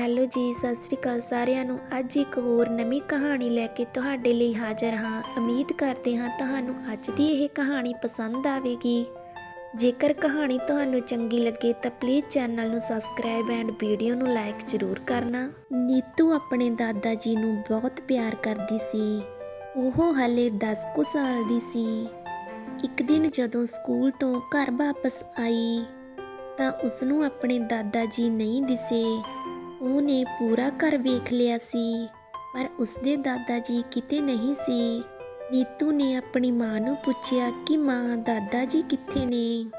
Hello ਜੀ, ਸਤਿ ਸ੍ਰੀ ਅਕਾਲ ਸਾਰਿਆਂ ਨੂੰ। ਅੱਜ ਇੱਕ ਹੋਰ ਨਵੀਂ ਕਹਾਣੀ ਲੈ ਕੇ ਤੁਹਾਡੇ ਲਈ ਹਾਜ਼ਰ ਹਾਂ। ਉਮੀਦ ਕਰਦੇ ਹਾਂ ਤੁਹਾਨੂੰ ਅੱਜ ਦੀ ਇਹ ਕਹਾਣੀ ਪਸੰਦ ਆਵੇਗੀ। ਜੇਕਰ ਕਹਾਣੀ ਤੁਹਾਨੂੰ ਚੰਗੀ ਲੱਗੇ ਤਾਂ ਪਲੀਜ਼ ਚੈਨਲ ਨੂੰ ਸਬਸਕ੍ਰਾਈਬ ਐਂਡ ਵੀਡੀਓ ਨੂੰ ਲਾਈਕ ਜ਼ਰੂਰ ਕਰਨਾ। ਨੀਤੂ ਆਪਣੇ ਦਾਦਾ ਜੀ ਨੂੰ ਬਹੁਤ ਪਿਆਰ ਕਰਦੀ ਸੀ। ਉਹ ਹਲੇ 10 ਕੁ ਸਾਲ ਦੀ ਸੀ। ਇੱਕ ਦਿਨ ਜਦੋਂ ਸਕੂਲ ਤੋਂ ਘਰ ਵਾਪਸ ਆਈ ਤਾਂ ਉਸ ਨੂੰ ਆਪਣੇ ਦਾਦਾ ਜੀ ਨਹੀਂ ਦਿਸੇ। ਉਹਨੇ ਪੂਰਾ ਘਰ ਵੇਖ ਲਿਆ ਸੀ, ਪਰ ਉਸਦੇ ਦਾਦਾ ਜੀ ਕਿਤੇ ਨਹੀਂ ਸੀ। ਨੀਤੂ ਨੇ ਆਪਣੀ ਮਾਂ ਨੂੰ ਪੁੱਛਿਆ ਕਿ ਮਾਂ, ਦਾਦਾ ਜੀ ਕਿੱਥੇ ਨੇ?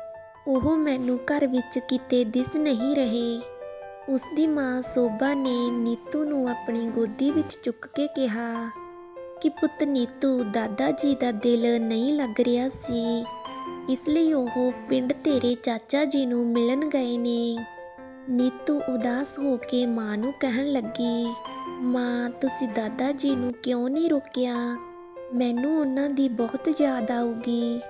ਉਹ ਮੈਨੂੰ ਘਰ ਵਿੱਚ ਕਿਤੇ ਦਿਸ ਨਹੀਂ ਰਹੇ। ਉਸਦੀ ਮਾਂ ਸੋਭਾ ਨੇ ਨੀਤੂ ਨੂੰ ਆਪਣੀ ਗੋਦੀ ਵਿੱਚ ਚੁੱਕ ਕੇ ਕਿਹਾ ਕਿ ਪੁੱਤ ਨੀਤੂ, ਦਾਦਾ ਜੀ ਦਾ ਦਿਲ ਨਹੀਂ ਲੱਗ ਰਿਹਾ ਸੀ। ਇਸ ਲਈ ਉਹ ਪਿੰਡ ਤੇਰੇ ਚਾਚਾ ਜੀ ਨੂੰ ਮਿਲਣ ਗਏ ਨੇ। ਨੀਤੂ ਉਦਾਸ ਹੋ ਕੇ ਮਾਂ ਨੂੰ ਕਹਿਣ ਲੱਗੀ, ਮਾਂ, ਤੁਸੀਂ ਦਾਦਾ ਜੀ ਨੂੰ ਕਿਉਂ ਨਹੀਂ ਰੋਕਿਆ? ਮੈਨੂੰ ਉਹਨਾਂ ਦੀ ਬਹੁਤ ਯਾਦ ਆਊਗੀ।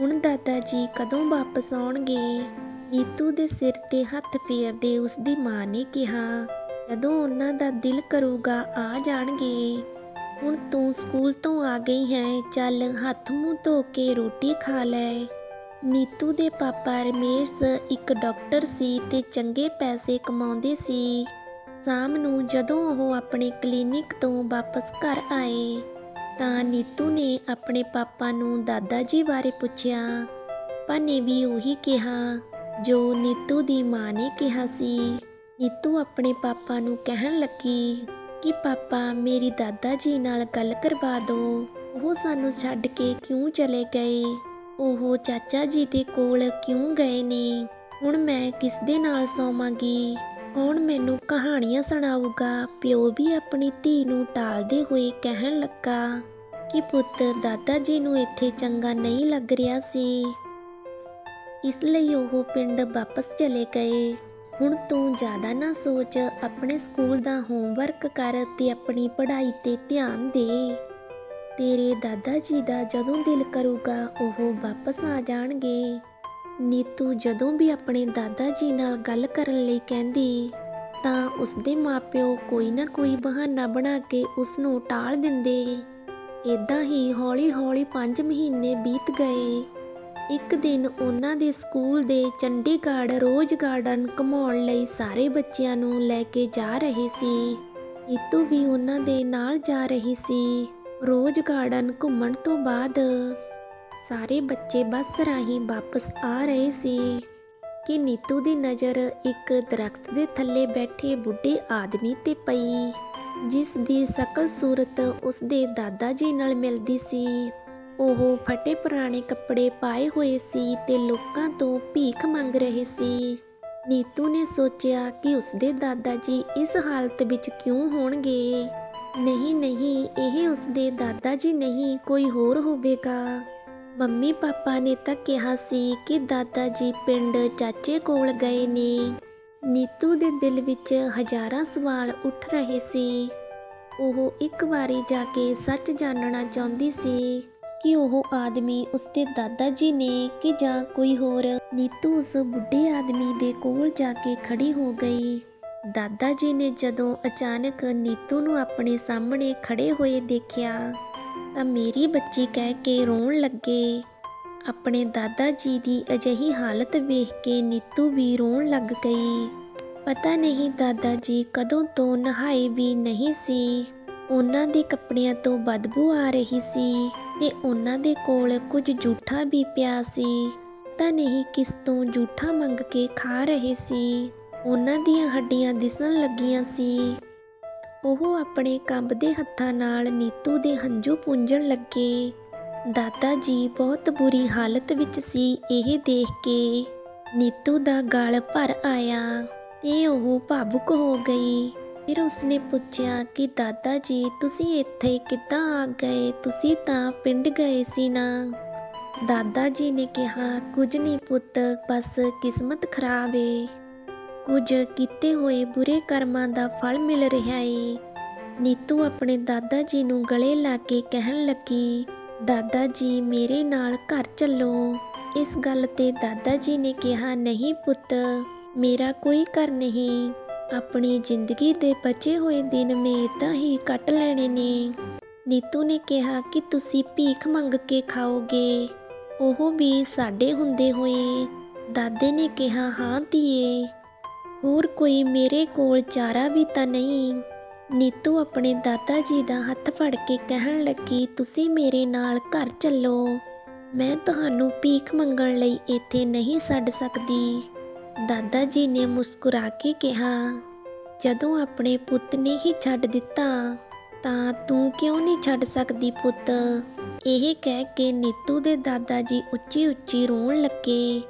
ਹੁਣ ਦਾਦਾ ਜੀ ਕਦੋਂ ਵਾਪਸ ਆਉਣਗੇ? ਨੀਤੂ ਦੇ ਸਿਰ ਤੇ ਹੱਥ ਫੇਰਦੇ ਉਸਦੀ ਮਾਂ ਨੇ ਕਿਹਾ, ਜਦੋਂ ਉਹਨਾਂ ਦਾ ਦਿਲ ਕਰੂਗਾ, ਆ ਜਾਣਗੇ। ਹੁਣ ਤੂੰ ਸਕੂਲ ਤੋਂ ਆ ਗਈ ਹੈ, ਚੱਲ ਹੱਥ ਮੂੰਹ ਧੋ ਕੇ ਰੋਟੀ ਖਾ ਲੈ। ਨੀਤੂ ਦੇ ਪਾਪਾ ਰਮੇਸ਼ ਇੱਕ ਡਾਕਟਰ ਸੀ ਤੇ ਚੰਗੇ ਪੈਸੇ ਕਮਾਉਂਦੇ ਸੀ। ਸ਼ਾਮ ਨੂੰ ਜਦੋਂ ਉਹ ਆਪਣੇ ਕਲੀਨਿਕ ਤੋਂ ਵਾਪਸ ਘਰ ਆਏ, ਤਾਂ ਨੀਤੂ ਨੇ ਆਪਣੇ ਪਾਪਾ ਨੂੰ ਦਾਦਾ ਜੀ ਬਾਰੇ ਪੁੱਛਿਆ। ਪਾਪਾ ਨੇ ਵੀ ਉਹੀ ਕਿਹਾ, ਜੋ ਨੀਤੂ ਦੀ ਮਾਂ ਨੇ ਕਿਹਾ ਸੀ। ਨੀਤੂ ਆਪਣੇ ਪਾਪਾ ਨੂੰ ਕਹਿਣ ਲੱਗੀ ਕਿ, ਪਾਪਾ, ਮੇਰੀ ਦਾਦਾ ਜੀ ਨਾਲ ਗੱਲ ਕਰਵਾ ਦਿਓ ਉਹ ਸਾਨੂੰ ਛੱਡ ਕੇ ਕਿਉਂ ਚਲੇ ਗਏ? ਉਹ ਚਾਚਾ ਜੀ ਦੇ ਕੋਲ ਕਿਉਂ ਗਏ ਨੇ? ਹੁਣ ਮੈਂ ਕਿਸ ਦੇ ਨਾਲ ਸੌਵਾਂਗੀ? ਹੁਣ ਮੈਨੂੰ ਕਹਾਣੀਆਂ ਸੁਣਾਊਗਾ? ਪਿਓ ਵੀ ਆਪਣੀ ਧੀ ਨੂੰ ਟਾਲਦੇ ਹੋਏ ਕਹਿਣ ਲੱਗਾ ਕਿ ਪੁੱਤ, ਦਾਦਾ ਜੀ ਨੂੰ ਇੱਥੇ ਚੰਗਾ ਨਹੀਂ ਲੱਗ ਰਿਹਾ ਸੀ। ਇਸ ਲਈ ਉਹ ਪਿੰਡ ਵਾਪਸ ਚਲੇ ਗਏ। ਹੁਣ ਤੂੰ ਜ਼ਿਆਦਾ ਨਾ ਸੋਚ, ਆਪਣੇ ਸਕੂਲ ਦਾ ਹੋਮਵਰਕ ਕਰ ਤੇ ਆਪਣੀ ਪੜ੍ਹਾਈ ਤੇ ਧਿਆਨ ਦੇ। ਤੇਰੇ ਦਾਦਾ ਜੀ ਦਾ ਜਦੋਂ ਦਿਲ ਕਰੂਗਾ, ਉਹ ਵਾਪਸ ਆ ਜਾਣਗੇ। ਨੀਤੂ ਜਦੋਂ ਵੀ ਆਪਣੇ ਦਾਦਾ ਜੀ ਨਾਲ ਗੱਲ ਕਰਨ ਲਈ ਕਹਿੰਦੀ, ਤਾਂ ਉਸਦੇ ਮਾਪਿਓ ਕੋਈ ਨਾ ਕੋਈ ਬਹਾਨਾ ਬਣਾ ਕੇ ਉਸ ਨੂੰ ਟਾਲ ਦਿੰਦੇ। ਇਦਾਂ ਹੀ ਹੌਲੀ-ਹੌਲੀ 5 ਮਹੀਨੇ ਬੀਤ ਗਏ। ਇੱਕ ਦਿਨ ਉਹਨਾਂ ਦੇ ਸਕੂਲ ਦੇ ਚੰਡੀਗੜ੍ਹ ਰੋਜ਼ ਗਾਰਡਨ ਘੁਮਾਉਣ ਲਈ ਸਾਰੇ ਬੱਚਿਆਂ ਨੂੰ ਲੈ ਕੇ ਜਾ ਰਹੇ ਸੀ। ਨੀਤੂ ਵੀ ਉਹਨਾਂ ਦੇ ਨਾਲ ਜਾ ਰਹੀ ਸੀ। ਰੋਜ਼ ਗਾਰਡਨ ਘੁੰਮਣ ਤੋਂ ਬਾਅਦ ਸਾਰੇ ਬੱਚੇ ਬੱਸ ਰਾਹੀਂ ਵਾਪਸ ਆ ਰਹੇ ਸੀ। ਕਿ ਨੀਤੂ ਦੀ ਨਜ਼ਰ ਇੱਕ ਦਰਖਤ ਦੇ ਥੱਲੇ ਬੈਠੇ ਬੁੱਢੇ ਆਦਮੀ ਤੇ ਪਈ, ਜਿਸ ਦੀ ਸ਼ਕਲ ਸੂਰਤ ਉਸ ਦੇ ਦਾਦਾ ਜੀ ਨਾਲ ਮਿਲਦੀ ਸੀ। ਉਹ ਫਟੇ ਪੁਰਾਣੇ ਕੱਪੜੇ ਪਾਏ ਹੋਏ ਸੀ ਤੇ ਲੋਕਾਂ ਤੋਂ ਭੀਖ ਮੰਗ ਰਹੇ ਸੀ। ਨੀਤੂ ਨੇ ਸੋਚਿਆ ਕਿ ਉਸਦੇ ਦਾਦਾ ਜੀ ਇਸ ਹਾਲਤ ਵਿੱਚ ਕਿਉਂ ਹੋਣਗੇ? ਨਹੀਂ ਨਹੀਂ, ਇਹ ਉਸਦੇ ਦਾਦਾ ਜੀ ਨਹੀਂ, ਕੋਈ ਹੋਰ ਹੋਵੇਗਾ। ਮੰਮੀ ਪਾਪਾ ਨੇ ਤਾਂ ਕਿਹਾ ਸੀ ਕਿ ਦਾਦਾ ਜੀ ਪਿੰਡ ਚਾਚੇ ਕੋਲ ਗਏ ਨੇ। ਨੀਤੂ ਦੇ ਦਿਲ ਵਿੱਚ ਹਜ਼ਾਰਾਂ ਸਵਾਲ ਉੱਠ ਰਹੇ ਸੀ। ਉਹ ਇੱਕ ਵਾਰੀ ਜਾ ਕੇ ਸੱਚ ਜਾਣਨਾ ਚਾਹੁੰਦੀ ਸੀ ਕਿ ਉਹ ਆਦਮੀ ਉਸਦੇ ਦਾਦਾ ਜੀ ਨੇ ਕਿ ਜਾਂ ਕੋਈ ਹੋਰ। ਨੀਤੂ ਉਸ ਬੁੱਢੇ ਆਦਮੀ ਦੇ ਕੋਲ ਜਾ ਕੇ ਖੜੀ ਹੋ ਗਈ। ਦਾਦਾ ਜੀ ਨੇ ਜਦੋਂ ਅਚਾਨਕ ਨੀਤੂ ਨੂੰ ਆਪਣੇ ਸਾਹਮਣੇ ਖੜੇ ਹੋਏ ਦੇਖਿਆ ਤਾਂ ਮੇਰੀ ਬੱਚੀ ਕਹਿ ਕੇ ਰੋਣ ਲੱਗੇ। ਆਪਣੇ ਦਾਦਾ ਜੀ ਦੀ ਅਜਿਹੀ ਹਾਲਤ ਵੇਖ ਕੇ ਨੀਤੂ ਵੀ ਰੋਣ ਲੱਗ ਗਈ। ਪਤਾ ਨਹੀਂ ਦਾਦਾ ਜੀ ਕਦੋਂ ਤੋਂ ਨਹਾਏ ਵੀ ਨਹੀਂ ਸੀ। ਉਹਨਾਂ ਦੇ ਕੱਪੜਿਆਂ ਤੋਂ ਬਦਬੂ ਆ ਰਹੀ ਸੀ ਤੇ ਉਹਨਾਂ ਦੇ ਕੋਲ ਕੁਝ ਜੂਠਾ ਵੀ ਪਿਆ ਸੀ। ਤਾਂ ਨਹੀਂ ਕਿਸ ਤੋਂ ਜੂਠਾ ਮੰਗ ਕੇ ਖਾ ਰਹੇ ਸੀ। ਉਹਨਾਂ ਦੀਆਂ ਹੱਡੀਆਂ ਦਿਸਣ ਲੱਗੀਆਂ ਸੀ। ਉਹ ਆਪਣੇ ਕੰਬਦੇ ਹੱਥਾਂ ਨਾਲ ਨੀਤੂ ਦੇ ਹੰਝੂ ਪੂੰਝਣ ਲੱਗੇ। ਦਾਦਾ ਜੀ ਬਹੁਤ ਬੁਰੀ ਹਾਲਤ ਵਿੱਚ ਸੀ ਇਹ ਦੇਖ ਕੇ। ਨੀਤੂ ਦਾ ਗਲ ਭਰ ਆਇਆ ਤੇ ਉਹ ਭਾਵੁਕ ਹੋ ਗਈ। ਫਿਰ ਉਸਨੇ ਪੁੱਛਿਆ ਕਿ, ਦਾਦਾ ਜੀ, ਤੁਸੀਂ ਇੱਥੇ ਕਿੱਦਾਂ ਆ ਗਏ? ਤੁਸੀਂ ਤਾਂ ਪਿੰਡ ਗਏ ਸੀ ਨਾ? ਦਾਦਾ ਜੀ ਨੇ ਕਿਹਾ, ਕੁਝ ਨਹੀਂ ਪੁੱਤ, ਬਸ ਕਿਸਮਤ ਖਰਾਬ ਏ। ਕੁਝ ਕੀਤੇ ਹੋਏ ਬੁਰੇ ਕਰਮਾਂ ਦਾ ਫਲ ਮਿਲ ਰਿਹਾ ਏ। ਨੀਤੂ ਆਪਣੇ ਦਾਦਾ ਜੀ ਨੂੰ ਗਲੇ ਲਾ ਕੇ ਕਹਿਣ ਲੱਗੀ, ਦਾਦਾ ਜੀ, ਮੇਰੇ ਨਾਲ ਘਰ ਚੱਲੋ। ਇਸ ਗੱਲ ਤੇ ਦਾਦਾ ਜੀ ਨੇ ਕਿਹਾ, ਨਹੀਂ ਪੁੱਤ, ਮੇਰਾ ਕੋਈ ਘਰ ਨਹੀਂ। ਆਪਣੀ ਜ਼ਿੰਦਗੀ ਦੇ ਬਚੇ ਹੋਏ ਦਿਨ ਮੈਂ ਏਦਾਂ ਹੀ ਕੱਟ ਲੈਣੇ ਨੇ। ਨੀਤੂ ਨੇ ਕਿਹਾ, ਕਿ ਤੁਸੀਂ ਭੀਖ ਮੰਗ ਕੇ ਖਾਓਗੇ। ਉਹ ਵੀ ਸਾਡੇ ਹੁੰਦੇ ਹੋਏ। ਦਾਦੇ ਨੇ ਕਿਹਾ, ਹਾਂ ਧੀਏ। ਹੋਰ ਕੋਈ ਮੇਰੇ ਕੋਲ ਚਾਰਾ ਵੀ ਤਾਂ ਨਹੀਂ? ਨੀਤੂ ਆਪਣੇ ਦਾਦਾ ਜੀ ਦਾ ਹੱਥ ਫੜ ਕੇ ਕਹਿਣ ਲੱਗੀ, ਤੁਸੀਂ ਮੇਰੇ ਨਾਲ ਘਰ ਚੱਲੋ। ਮੈਂ ਤੁਹਾਨੂੰ ਭੀਖ ਮੰਗਣ ਲਈ ਇੱਥੇ ਨਹੀਂ ਛੱਡ ਸਕਦੀ। ਦਾਦਾ ਜੀ ਨੇ ਮੁਸਕਰਾ ਕੇ ਕਿਹਾ, ਜਦੋਂ ਆਪਣੇ ਪੁੱਤ ਨੇ ਹੀ ਛੱਡ ਦਿੱਤਾ, ਤਾਂ ਤੂੰ ਕਿਉਂ ਨਹੀਂ ਛੱਡ ਸਕਦੀ ਪੁੱਤ? ਇਹ ਕਹਿ ਕੇ ਨੀਤੂ ਦੇ ਦਾਦਾ ਜੀ ਉੱਚੀ ਉੱਚੀ ਰੋਣ ਲੱਗੇ।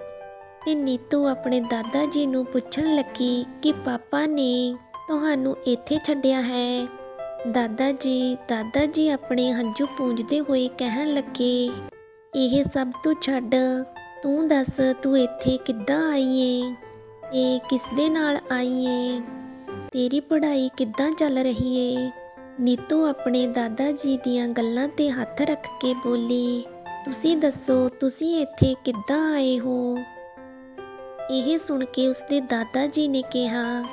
ਤੇ ਨੀਤੂ ਆਪਣੇ ਦਾਦਾ ਜੀ ਨੂੰ ਪੁੱਛਣ ਲੱਗੀ ਕਿ ਪਾਪਾ ਨੇ ਤੁਹਾਨੂੰ ਇੱਥੇ ਛੱਡਿਆ ਹੈ। ਦਾਦਾ ਜੀ ਦਾਦਾ ਜੀ ਆਪਣੇ ਹੰਝੂ ਪੂੰਝਦੇ ਹੋਏ ਕਹਿਣ ਲੱਗੇ, ਇਹ ਸਭ ਤੂੰ ਛੱਡ, ਤੂੰ ਦੱਸ ਤੂੰ ਇੱਥੇ ਕਿੱਦਾਂ ਆਈ ਏ? ਇਹ ਕਿਸ ਦੇ ਨਾਲ ਆਈ ਏ? ਤੇਰੀ ਪੜ੍ਹਾਈ ਕਿੱਦਾਂ ਚੱਲ ਰਹੀ ਏ? ਨੀਤੂ ਆਪਣੇ ਦਾਦਾ ਜੀ ਦੀਆਂ ਗੱਲਾਂ ਤੇ ਹੱਥ ਰੱਖ ਕੇ ਬੋਲੀ, ਤੁਸੀਂ ਦੱਸੋ, ਤੁਸੀਂ ਇੱਥੇ ਕਿੱਦਾਂ ਆਏ ਹੋ? ਇਹ ਸੁਣ ਕੇ ਉਸਦੇ ਦਾਦਾ ਜੀ ਨੇ ਕਿਹਾ,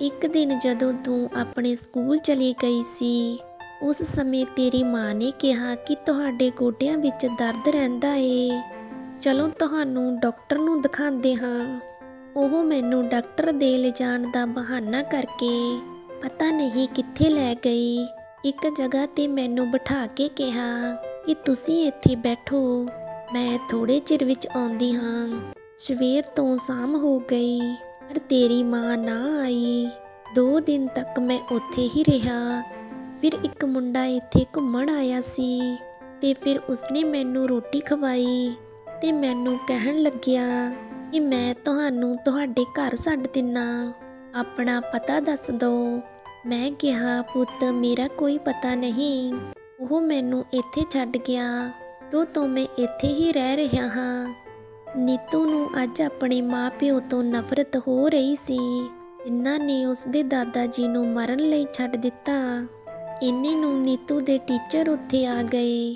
ਇੱਕ ਦਿਨ ਜਦੋਂ ਤੂੰ ਆਪਣੇ ਸਕੂਲ ਚਲੀ ਗਈ ਸੀ, ਉਸ ਸਮੇਂ ਤੇਰੀ ਮਾਂ ਨੇ ਕਿਹਾ ਕਿ ਤੁਹਾਡੇ ਗੋਡਿਆਂ ਵਿੱਚ ਦਰਦ ਰਹਿੰਦਾ ਏ। ਚਲੋ ਤੁਹਾਨੂੰ ਡਾਕਟਰ ਨੂੰ ਦਿਖਾਉਂਦੇ ਹਾਂ। ਉਹ ਮੈਨੂੰ ਡਾਕਟਰ ਦੇ ਲਿਜਾਣ ਦਾ ਬਹਾਨਾ ਕਰਕੇ ਪਤਾ ਨਹੀਂ ਕਿੱਥੇ ਲੈ ਗਈ। ਇੱਕ ਜਗ੍ਹਾ ਤੇ ਮੈਨੂੰ ਬਿਠਾ ਕੇ ਕਿਹਾ ਕਿ ਤੁਸੀਂ ਇੱਥੇ ਬੈਠੋ, ਮੈਂ ਥੋੜੇ ਚਿਰ ਵਿੱਚ ਆਉਂਦੀ ਹਾਂ। ਸਵੇਰ ਤੋਂ ਸ਼ਾਮ ਹੋ ਗਈ, ਪਰ ਤੇਰੀ ਮਾਂ ਨਾ ਆਈ। ਦੋ ਦਿਨ ਤੱਕ ਮੈਂ ਉੱਥੇ ਹੀ ਰਿਹਾ। ਫਿਰ ਇੱਕ ਮੁੰਡਾ ਇੱਥੇ ਘੁੰਮਣ ਆਇਆ ਸੀ ਤੇ ਫਿਰ ਉਸਨੇ ਮੈਨੂੰ ਰੋਟੀ ਖਵਾਈ ਤੇ ਮੈਨੂੰ ਕਹਿਣ ਲੱਗਿਆ ਕਿ ਮੈਂ ਤੁਹਾਨੂੰ ਤੁਹਾਡੇ ਘਰ ਛੱਡ ਦਿੰਨਾ। ਆਪਣਾ ਪਤਾ ਦੱਸ ਦਿਓ ਮੈਂ ਕਿਹਾ, ਪੁੱਤ, ਮੇਰਾ ਕੋਈ ਪਤਾ ਨਹੀਂ। ਉਹ ਮੈਨੂੰ ਇੱਥੇ ਛੱਡ ਗਿਆ। ਤੋ ਤੋਂ ਮੈਂ ਇੱਥੇ ਹੀ ਰਹਿ ਰਿਹਾ ਹਾਂ। ਨੀਤੂ ਨੂੰ ਅੱਜ ਆਪਣੇ ਮਾਪਿਓ ਤੋਂ ਨਫ਼ਰਤ ਹੋ ਰਹੀ ਸੀ। ਜਿਨ੍ਹਾਂ ਨੇ ਉਸਦੇ ਦਾਦਾ ਜੀ ਨੂੰ ਮਰਨ ਲਈ ਛੱਡ ਦਿੱਤਾ। ਇੰਨੇ ਨੂੰ ਨੀਤੂ ਦੇ ਟੀਚਰ ਉੱਥੇ ਆ ਗਏ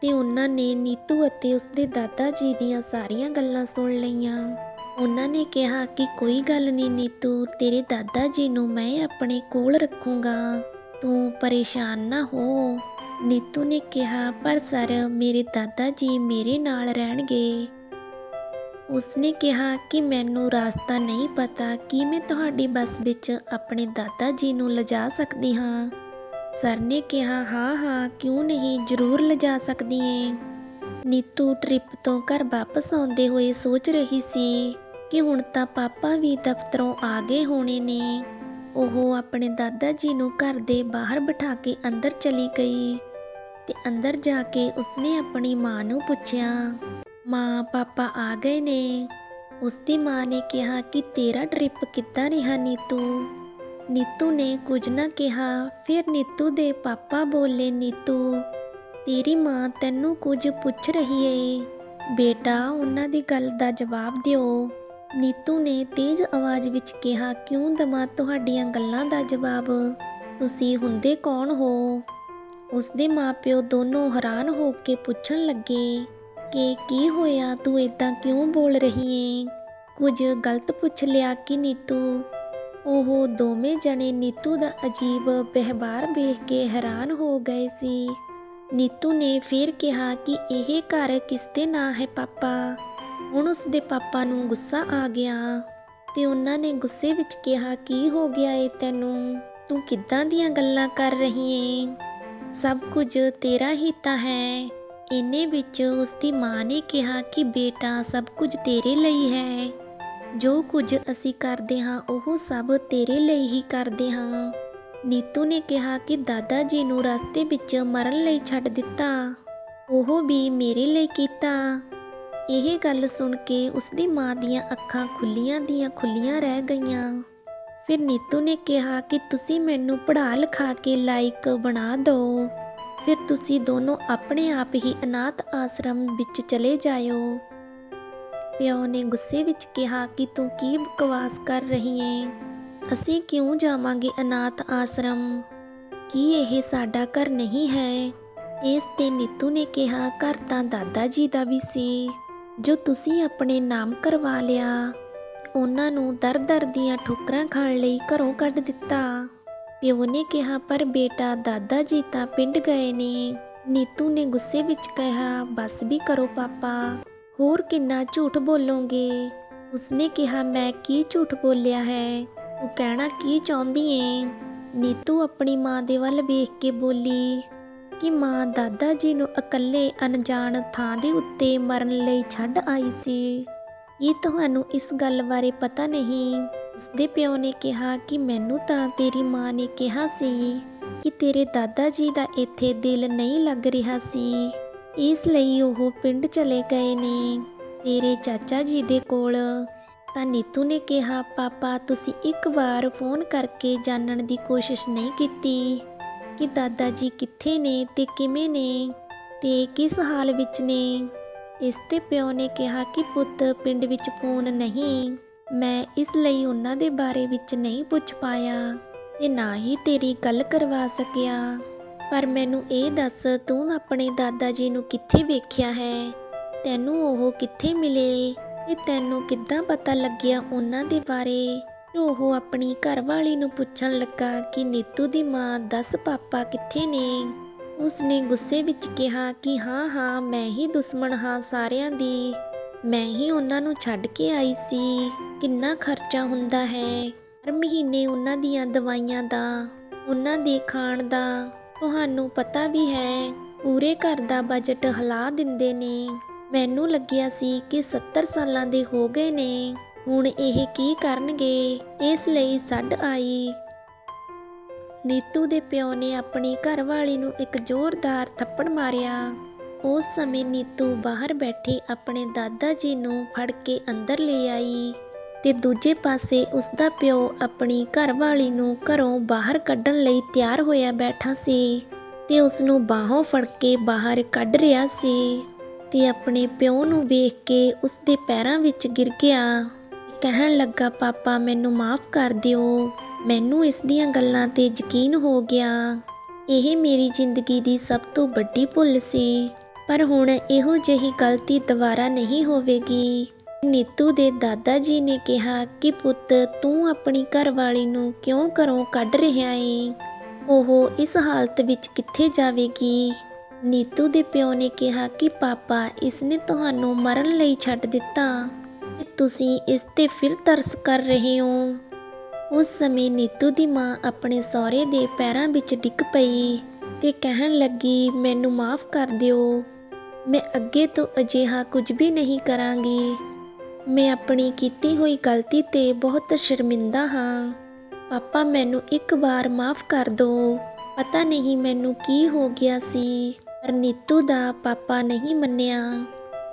ਤੇ ਉਹਨਾਂ ਨੇ ਨੀਤੂ ਅਤੇ ਉਸਦੇ ਦਾਦਾ ਜੀ ਦੀਆਂ ਸਾਰੀਆਂ ਗੱਲਾਂ ਸੁਣ ਲਈਆਂ। ਉਹਨਾਂ ਨੇ ਕਿਹਾ ਕਿ, ਕੋਈ ਗੱਲ ਨਹੀਂ ਨੀਤੂ, ਤੇਰੇ ਦਾਦਾ ਜੀ ਨੂੰ ਮੈਂ ਆਪਣੇ ਕੋਲ ਰੱਖੂੰਗਾ। ਤੂੰ ਪਰੇਸ਼ਾਨ ਨਾ ਹੋ। ਨੀਤੂ ਨੇ ਕਿਹਾ, ਪਰ ਸਰ, ਮੇਰੇ ਦਾਦਾ ਜੀ ਮੇਰੇ ਨਾਲ ਰਹਿਣਗੇ। ਉਸਨੇ ਕਿਹਾ ਕਿ ਮੈਨੂੰ ਰਾਸਤਾ ਨਹੀਂ ਪਤਾ ਕੀ ਮੈਂ ਤੁਹਾਡੀ ਬੱਸ ਵਿੱਚ ਆਪਣੇ ਦਾਦਾ ਜੀ ਨੂੰ ਲਿਜਾ ਸਕਦੀ ਹਾਂ। ਸਰ ਨੇ ਕਿਹਾ, ਹਾਂ ਹਾਂ, ਕਿਉਂ ਨਹੀਂ? ਜ਼ਰੂਰ ਲਿਜਾ ਸਕਦੀ ਏ। ਨੀਤੂ ਟ੍ਰਿਪ ਤੋਂ ਘਰ ਵਾਪਸ ਆਉਂਦੇ ਹੋਏ ਸੋਚ ਰਹੀ ਸੀ ਕਿ ਹੁਣ ਤਾਂ ਪਾਪਾ ਵੀ ਦਫ਼ਤਰੋਂ ਆ ਗਏ ਹੋਣੇ ਨੇ। ਉਹ ਆਪਣੇ ਦਾਦਾ ਜੀ ਨੂੰ ਘਰ ਦੇ ਬਾਹਰ ਬਿਠਾ ਕੇ ਅੰਦਰ ਚਲੀ ਗਈ ਤੇ ਅੰਦਰ ਜਾ ਕੇ ਉਸਨੇ ਆਪਣੀ ਮਾਂ ਨੂੰ ਪੁੱਛਿਆ ਮਾਂ ਪਾਪਾ ਆ ਗਏ ਨੇ। ਉਸਦੀ ਮਾਂ ਨੇ ਕਿਹਾ ਕਿ ਤੇਰਾ ਟ੍ਰਿਪ ਕਿੱਦਾਂ ਰਿਹਾ ਨੀਤੂ? ਨੀਤੂ ਨੇ ਕੁਝ ਨਾ ਕਿਹਾ, ਫਿਰ ਨੀਤੂ ਦੇ ਪਾਪਾ ਬੋਲੇ, ਨੀਤੂ, ਤੇਰੀ ਮਾਂ ਤੈਨੂੰ ਕੁਝ ਪੁੱਛ ਰਹੀ ਏ। ਬੇਟਾ, ਉਹਨਾਂ ਦੀ ਗੱਲ ਦਾ ਜਵਾਬ ਦਿਓ। ਨੀਤੂ ਨੇ ਤੇਜ਼ ਆਵਾਜ਼ ਵਿੱਚ ਕਿਹਾ, ਕਿਉਂ ਦਮਾ ਤੁਹਾਡੀਆਂ ਗੱਲਾਂ ਦਾ ਜਵਾਬ? ਤੁਸੀਂ ਹੁੰਦੇ ਕੌਣ ਹੋ? ਉਸਦੇ ਮਾਪਿਓ ਦੋਨੋਂ ਹੈਰਾਨ ਹੋ ਕੇ ਪੁੱਛਣ ਲੱਗੇ। ਕਿ ਕੀ ਹੋਇਆ? ਤੂੰ ਇਦਾਂ ਕਿਉਂ ਬੋਲ ਰਹੀ ਏ? ਕੁਝ ਗਲਤ ਪੁੱਛ ਲਿਆ ਕਿ ਨੀਤੂ? ਉਹ ਦੋਵੇਂ ਜਣੇ ਨੀਤੂ ਦਾ ਅਜੀਬ ਵਿਵਹਾਰ ਵੇਖ ਕੇ ਹੈਰਾਨ ਹੋ ਗਏ ਸੀ। ਨੀਤੂ ਨੇ ਫਿਰ ਕਿਹਾ ਕਿ ਇਹ ਘਰ ਕਿਸ ਦੇ ਨਾਂ ਹੈ ਪਾਪਾ? ਹੁਣ ਉਸ ਦੇ ਪਾਪਾ ਨੂੰ ਗੁੱਸਾ ਆ ਗਿਆ ਤੇ ਉਹਨਾਂ ਨੇ ਗੁੱਸੇ ਵਿੱਚ ਕਿਹਾ, ਕੀ ਹੋ ਗਿਆ ਏ ਤੈਨੂੰ? ਤੂੰ ਕਿੱਦਾਂ ਦੀਆਂ ਗੱਲਾਂ ਕਰ ਰਹੀ ਏ? ਸਭ ਕੁਝ ਤੇਰਾ ਹੀ ਤਾਂ ਹੈ। ਇੰਨੇ ਵਿੱਚ ਉਸ ਦੀ ਮਾਂ ਨੇ ਕਿਹਾ ਕਿ ਬੇਟਾ ਸਭ ਕੁਝ ਤੇਰੇ ਲਈ ਹੈ। ਜੋ ਕੁਝ ਅਸੀਂ ਕਰਦੇ ਹਾਂ, ਉਹ ਸਭ ਤੇਰੇ ਲਈ ਹੀ ਕਰਦੇ ਹਾਂ। ਨੀਤੂ ਨੇ ਕਿਹਾ ਕਿ ਦਾਦਾ ਜੀ ਨੂੰ ਰਸਤੇ ਵਿੱਚ ਮਰਨ ਲਈ ਛੱਡ ਦਿੱਤਾ। ਉਹ ਵੀ ਮੇਰੇ ਲਈ ਕੀਤਾ। ਇਹ ਗੱਲ ਸੁਣ ਕੇ ਉਸਦੀ ਮਾਂ ਦੀਆਂ ਅੱਖਾਂ ਖੁੱਲੀਆਂ ਦੀਆਂ ਖੁੱਲੀਆਂ ਰਹਿ ਗਈਆਂ। ਫਿਰ ਨੀਤੂ ਨੇ ਕਿਹਾ ਕਿ ਤੁਸੀਂ ਮੈਨੂੰ ਪੜ੍ਹਾ ਲਿਖਾ ਕੇ ਲਾਇਕ ਬਣਾ ਦਿਓ। ਫਿਰ ਤੁਸੀਂ ਦੋਨੋਂ ਆਪਣੇ ਆਪ ਹੀ ਅਨਾਥ ਆਸ਼ਰਮ ਵਿੱਚ ਚਲੇ ਜਾਇਓ। ਪਿਓ ਨੇ ਗੁੱਸੇ ਵਿੱਚ ਕਿਹਾ ਕਿ ਤੂੰ ਕੀ ਬਕਵਾਸ ਕਰ ਰਹੀ ਏ? ਅਸੀਂ ਕਿਉਂ ਜਾਵਾਂਗੇ ਅਨਾਥ ਆਸ਼ਰਮ? ਕੀ ਇਹ ਸਾਡਾ ਘਰ ਨਹੀਂ ਹੈ? ਇਸ ਤੇ ਨੀਤੂ ਨੇ ਕਿਹਾ, ਘਰ ਤਾਂ ਦਾਦਾ ਜੀ ਦਾ ਵੀ ਸੀ, ਜੋ ਤੁਸੀਂ ਆਪਣੇ ਨਾਮ ਕਰਵਾ ਲਿਆ। ਉਹਨਾਂ ਨੂੰ ਦਰ-ਦਰ ਦੀਆਂ ਠੋਕਰਾਂ ਖਾਣ ਲਈ ਘਰੋਂ ਕੱਢ ਦਿੱਤਾ। ਪਿਓ ਨੇ ਕਿਹਾ, ਪਰ ਬੇਟਾ, ਦਾਦਾ ਜੀ ਤਾਂ ਪਿੰਡ ਗਏ ਨੇ। ਨੀਤੂ ਨੇ ਗੁੱਸੇ ਵਿੱਚ ਕਿਹਾ, ਬਸ ਵੀ ਕਰੋ ਪਾਪਾ। ਹੋਰ ਕਿੰਨਾ ਝੂਠ ਬੋਲੋਗੇ? ਉਸਨੇ ਕਿਹਾ, ਮੈਂ ਕੀ ਝੂਠ ਬੋਲਿਆ ਹੈ? ਤੂੰ ਕਹਿਣਾ ਕੀ ਚਾਹੁੰਦੀ ਏ? ਨੀਤੂ ਆਪਣੀ ਮਾਂ ਦੇ ਵੱਲ ਵੇਖ ਕੇ ਬੋਲੀ, ਕਿ ਮਾਂ ਦਾਦਾ ਜੀ ਨੂੰ ਇਕੱਲੇ ਅਣਜਾਣ ਥਾਂ ਦੇ ਉੱਤੇ ਮਰਨ ਲਈ ਛੱਡ ਆਈ ਸੀ। ਇਹ ਤੁਹਾਨੂੰ ਇਸ ਗੱਲ ਬਾਰੇ ਪਤਾ ਨਹੀਂ। ਉਸਦੇ ਪਿਓ ਨੇ ਕਿਹਾ ਕਿ ਮੈਨੂੰ ਤਾਂ ਤੇਰੀ ਮਾਂ ਨੇ ਕਿਹਾ ਸੀ ਕਿ ਤੇਰੇ ਦਾਦਾ ਜੀ ਦਾ ਇੱਥੇ ਦਿਲ ਨਹੀਂ ਲੱਗ ਰਿਹਾ ਸੀ। ਇਸ ਲਈ ਉਹ ਪਿੰਡ ਚਲੇ ਗਏ ਨੇ। ਤੇਰੇ ਚਾਚਾ ਜੀ ਦੇ ਕੋਲ ਤਾਂ ਨੀਤੂ ਨੇ ਕਿਹਾ, ਪਾਪਾ, ਤੁਸੀਂ ਇੱਕ ਵਾਰ ਫੋਨ ਕਰਕੇ ਜਾਣਨ ਦੀ ਕੋਸ਼ਿਸ਼ ਨਹੀਂ ਕੀਤੀ ਕਿ ਦਾਦਾ ਜੀ ਕਿੱਥੇ ਨੇ ਤੇ ਕਿਵੇਂ ਨੇ ਤੇ ਕਿਸ ਹਾਲ ਵਿੱਚ ਨੇ। ਇਸ ਤੇ ਪਿਓ ਨੇ ਕਿਹਾ ਕਿ ਪੁੱਤ ਪਿੰਡ ਵਿੱਚ ਫੋਨ ਨਹੀਂ ਮੈਂ ਇਸ ਲਈ ਉਹਨਾਂ ਦੇ ਬਾਰੇ ਵਿੱਚ ਨਹੀਂ ਪੁੱਛ ਪਾਇਆ ਤੇ ਨਾ ਹੀ ਤੇਰੀ ਗੱਲ ਕਰਵਾ ਸਕਿਆ। ਪਰ ਮੈਨੂੰ ਇਹ ਦੱਸ, ਤੂੰ ਆਪਣੇ ਦਾਦਾ ਜੀ ਨੂੰ ਕਿੱਥੇ ਵੇਖਿਆ ਹੈ? ਤੈਨੂੰ ਉਹ ਕਿੱਥੇ ਮਿਲੇ? ਤੇ ਤੈਨੂੰ ਕਿੱਦਾਂ ਪਤਾ ਲੱਗਿਆ ਉਹਨਾਂ ਦੇ ਬਾਰੇ? ਉਹ ਆਪਣੀ ਘਰਵਾਲੀ ਨੂੰ ਪੁੱਛਣ ਲੱਗਾ ਕਿ ਨੀਤੂ ਦੀ ਮਾਂ ਦੱਸ ਪਾਪਾ ਕਿੱਥੇ ਨੇ? ਉਸਨੇ ਗੁੱਸੇ ਵਿੱਚ ਕਿਹਾ ਕਿ ਹਾਂ ਹਾਂ, ਮੈਂ ਹੀ ਦੁਸ਼ਮਣ ਹਾਂ ਸਾਰਿਆਂ ਦੀ। ਮੈਂ ਹੀ ਉਹਨਾਂ ਨੂੰ ਛੱਡ ਕੇ ਆਈ ਸੀ। ਕਿੰਨਾ ਖਰਚਾ ਹੁੰਦਾ ਹੈ। ਹਰ ਮਹੀਨੇ ਉਹਨਾਂ ਦੀਆਂ ਦਵਾਈਆਂ ਦਾ, ਉਹਨਾਂ ਦੇ ਖਾਣ ਦਾ। ਤੁਹਾਨੂੰ ਪਤਾ ਵੀ ਹੈ, ਪੂਰੇ ਘਰ ਦਾ ਬਜਟ ਹਿਲਾ ਦਿੰਦੇ ਨੇ। ਮੈਨੂੰ ਲੱਗਿਆ ਸੀ ਕਿ 70 ਸਾਲਾਂ ਦੇ ਹੋ ਗਏ ਨੇ। ਹੁਣ ਇਹ ਕੀ ਕਰਨਗੇ? ਇਸ ਲਈ ਛੱਡ ਆਈ। ਨੀਤੂ ਦੇ ਪਿਓ ਨੇ ਆਪਣੀ ਘਰਵਾਲੀ ਨੂੰ ਇੱਕ ਜ਼ੋਰਦਾਰ ਥੱਪੜ ਮਾਰਿਆ। ਉਸ ਸਮੇਂ ਨੀਤੂ ਬਾਹਰ ਬੈਠੇ ਆਪਣੇ ਦਾਦਾ ਜੀ ਨੂੰ ਫੜ ਕੇ ਅੰਦਰ ਲੈ ਆਈ ਤੇ ਦੂਜੇ ਪਾਸੇ ਉਸ ਦਾ ਪਿਓ ਆਪਣੀ ਘਰਵਾਲੀ ਨੂੰ ਘਰੋਂ ਬਾਹਰ ਕੱਢਣ ਲਈ ਤਿਆਰ ਹੋਇਆ ਬੈਠਾ ਸੀ ਤੇ ਉਸ ਨੂੰ ਬਾਹੋਂ ਫੜ ਕੇ ਬਾਹਰ ਕੱਢ ਰਿਹਾ ਸੀ ਤੇ ਆਪਣੇ ਪਿਓ ਨੂੰ ਵੇਖ ਕੇ ਉਸ ਦੇ ਪੈਰਾਂ ਵਿੱਚ ਗਿਰ ਗਿਆ। ਕਹਿਣ ਲੱਗਾ, ਪਾਪਾ, ਮੈਨੂੰ ਮਾਫ ਕਰ ਦਿਓ। ਮੈਨੂੰ ਇਸ ਦੀਆਂ ਗੱਲਾਂ ਤੇ ਯਕੀਨ ਹੋ ਗਿਆ। ਇਹ ਮੇਰੀ ਜ਼ਿੰਦਗੀ ਦੀ ਸਭ ਤੋਂ ਵੱਡੀ ਭੁੱਲ ਸੀ। ਪਰ ਹੁਣ ਇਹੋ ਜਿਹੀ ਗਲਤੀ ਦੁਬਾਰਾ ਨਹੀਂ ਹੋਵੇਗੀ। ਨੀਤੂ ਦੇ ਦਾਦਾ ਜੀ ਨੇ ਕਿਹਾ ਕਿ ਪੁੱਤ, ਤੂੰ ਆਪਣੀ ਘਰਵਾਲੀ ਨੂੰ ਕਿਉਂ ਘਰੋਂ ਕੱਢ ਰਿਹਾ ਏ? ਉਹ ਇਸ ਹਾਲਤ ਵਿੱਚ ਕਿੱਥੇ ਜਾਵੇਗੀ? ਨੀਤੂ ਦੇ ਪਿਓ ਨੇ ਕਿਹਾ ਕਿ ਪਾਪਾ ਇਸਨੇ ਤੁਹਾਨੂੰ ਮਰਨ ਲਈ ਛੱਡ ਦਿੱਤਾ। ਤੁਸੀਂ ਇਸ ਤੇ ਫਿਰ ਤਰਸ ਕਰ ਰਹੇ ਹੋ? ਉਸ ਸਮੇਂ ਨੀਤੂ ਦੀ ਮਾਂ ਆਪਣੇ ਸਹੁਰੇ ਦੇ ਪੈਰਾਂ ਵਿੱਚ ਡਿੱਗ ਪਈ ਤੇ ਕਹਿਣ ਲੱਗੀ, ਮੈਨੂੰ ਮਾਫ ਕਰ ਦਿਓ। ਮੈਂ ਅੱਗੇ ਤੋਂ ਅਜਿਹਾ ਕੁਝ ਵੀ ਨਹੀਂ ਕਰਾਂਗੀ। ਮੈਂ ਆਪਣੀ ਕੀਤੀ ਹੋਈ ਗਲਤੀ ਤੇ ਬਹੁਤ ਸ਼ਰਮਿੰਦਾ ਹਾਂ। ਪਾਪਾ, ਮੈਨੂੰ ਇੱਕ ਵਾਰ ਮਾਫ ਕਰ ਦਿਓ ਪਤਾ ਨਹੀਂ ਮੈਨੂੰ ਕੀ ਹੋ ਗਿਆ ਸੀ, ਪਰ ਨੀਤੂ ਦਾ ਪਾਪਾ ਨਹੀਂ ਮੰਨਿਆ।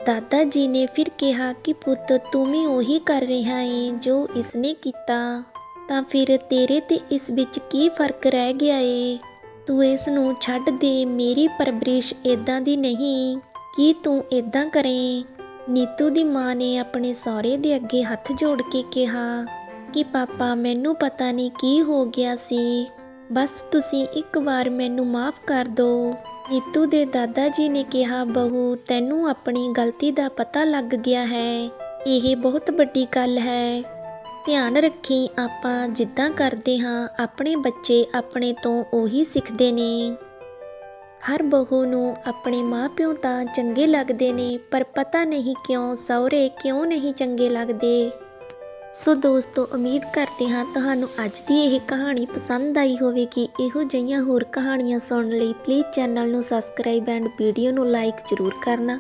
ਦਾਦਾ ਜੀ ਨੇ ਫਿਰ ਕਿਹਾ ਕਿ ਪੁੱਤ, ਤੂੰ ਵੀ ਉਹੀ ਕਰ ਰਿਹਾ ਏ ਜੋ ਇਸਨੇ ਕੀਤਾ। ਤਾਂ ਫਿਰ ਤੇਰੇ ਤੇ ਇਸ ਵਿੱਚ ਕੀ ਫ਼ਰਕ ਰਹਿ ਗਿਆ ਏ? ਤੂੰ ਇਸ ਨੂੰ ਛੱਡ ਦੇ, ਮੇਰੀ ਪਰਵਰਿਸ਼ ਇਦਾਂ ਦੀ ਨਹੀਂ। ਕੀ ਤੂੰ ਇਦਾਂ ਕਰੇ? ਨੀਤੂ ਦੀ ਮਾਂ ਨੇ ਆਪਣੇ ਸਹੁਰੇ ਦੇ ਅੱਗੇ ਹੱਥ ਜੋੜ ਕੇ ਕਿਹਾ ਕਿ ਪਾਪਾ, ਮੈਨੂੰ ਪਤਾ ਨਹੀਂ ਕੀ ਹੋ ਗਿਆ ਸੀ। ਬਸ ਤੁਸੀਂ ਇੱਕ ਵਾਰ ਮੈਨੂੰ ਮਾਫ ਕਰ ਦਿਓ ਨੀਤੂ ਦੇ ਦਾਦਾ ਜੀ ਨੇ ਕਿਹਾ, ਬਹੂ, ਤੈਨੂੰ ਆਪਣੀ ਗਲਤੀ ਦਾ ਪਤਾ ਲੱਗ ਗਿਆ ਹੈ। ਇਹ ਬਹੁਤ ਵੱਡੀ ਗੱਲ ਹੈ। ਧਿਆਨ ਰੱਖੀ, ਆਪਾਂ ਜਿੱਦਾਂ ਕਰਦੇ ਹਾਂ, ਆਪਣੇ ਬੱਚੇ ਆਪਣੇ ਤੋਂ ਉਹੀ ਸਿੱਖਦੇ ਨੇ। ਹਰ ਬਹੂ ਨੂੰ ਆਪਣੇ ਮਾਪਿਓ ਤਾਂ ਚੰਗੇ ਲੱਗਦੇ ਨੇ, ਪਰ ਪਤਾ ਨਹੀਂ ਕਿਉਂ ਸਹੁਰੇ ਕਿਉਂ ਨਹੀਂ ਚੰਗੇ ਲੱਗਦੇ। ਸੋ ਦੋਸਤੋ, ਉਮੀਦ ਕਰਦੇ ਹਾਂ ਤੁਹਾਨੂੰ ਅੱਜ ਦੀ ਇਹ ਕਹਾਣੀ ਪਸੰਦ ਆਈ ਹੋਵੇਗੀ। ਇਹੋ ਜਿਹੀਆਂ ਹੋਰ ਕਹਾਣੀਆਂ ਸੁਣਨ ਲਈ ਪਲੀਜ਼ ਚੈਨਲ ਨੂੰ ਸਬਸਕ੍ਰਾਈਬ ਐਂਡ ਵੀਡੀਓ ਨੂੰ ਲਾਈਕ ਜ਼ਰੂਰ ਕਰਨਾ।